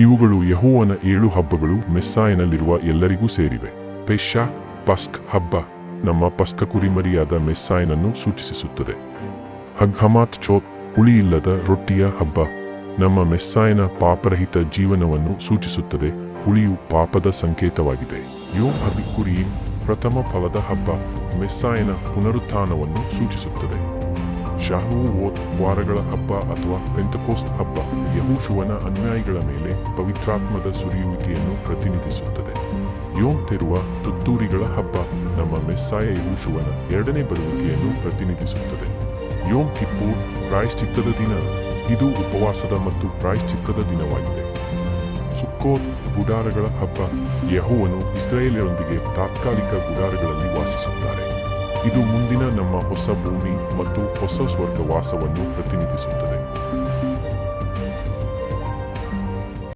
ಇವುಗಳು ಯಹೋವನ ಏಳು ಹಬ್ಬಗಳು ಮೆಸ್ಸಾಯನಲ್ಲಿರುವ ಎಲ್ಲರಿಗೂ ಸೇರಿವೆ. ಪೆಶಾ ಪಸ್ಕ್ ಹಬ್ಬ ನಮ್ಮ ಪಸ್ಕ ಕುರಿಮರಿಯಾದ ಮೆಸ್ಸಾಯನನ್ನು ಸೂಚಿಸುತ್ತದೆ. ಹಗ್ಹಮಾತ್ ಚೋತ್ ಹುಳಿಯಿಲ್ಲದ ರೊಟ್ಟಿಯ ಹಬ್ಬ ನಮ್ಮ ಮೆಸ್ಸಾಯನ ಪಾಪರಹಿತ ಜೀವನವನ್ನು ಸೂಚಿಸುತ್ತದೆ. ಹುಳಿಯು ಪಾಪದ ಸಂಕೇತವಾಗಿದೆ. ಯೋಮ್ ಕುರಿ ಪ್ರಥಮ ಫಲದ ಹಬ್ಬ ಮೆಸ್ಸಾಯನ ಪುನರುತ್ಥಾನವನ್ನು ಸೂಚಿಸುತ್ತದೆ. ಶಾಹು ಓತ್ ವಾರಗಳ ಹಬ್ಬ ಅಥವಾ ಪೆಂತಕೋಸ್ಟ್ ಹಬ್ಬ ಯಹೂಶುವನ ಅನ್ಯಾಯಿಗಳ ಮೇಲೆ ಪವಿತ್ರಾತ್ಮದ ಸುರಿಯುವಿಕೆಯನ್ನು ಪ್ರತಿನಿಧಿಸುತ್ತದೆ. ಯೋಮ್ ತೆರುವ ತುತ್ತೂರಿಗಳ ಹಬ್ಬ ನಮ್ಮ ಮೆಸ್ಸಾಯ ಯಹೂಶುವನ ಎರಡನೇ ಬರುವಿಕೆಯನ್ನು ಪ್ರತಿನಿಧಿಸುತ್ತದೆ. ಯೋಮ್ ಕಿಪ್ಪೂರ್ ಪ್ರಾಯಶ್ಚಿತ್ತದ ದಿನ. ಇದು ಉಪವಾಸದ ಮತ್ತು ಪ್ರಾಯಶ್ಚಿತ್ತದ ದಿನವಾಗಿದೆ. ಸುಕ್ಕೋತ್ ಗುಡಾರಗಳ ಹಬ್ಬ. ಯಹೋವನು ಇಸ್ರೇಲಿಯರೊಂದಿಗೆ ತಾತ್ಕಾಲಿಕ ಗುಡಾರಗಳಲ್ಲಿ ವಾಸಿಸುತ್ತಾರೆ ಇದು ಮುಂದಿನ ನಮ್ಮ ಹೊಸ ಭೂಮಿ ಮತ್ತು ಹೊಸ ಸ್ವರ್ಗವಾಸವನ್ನು ಪ್ರತಿನಿಧಿಸುತ್ತದೆ.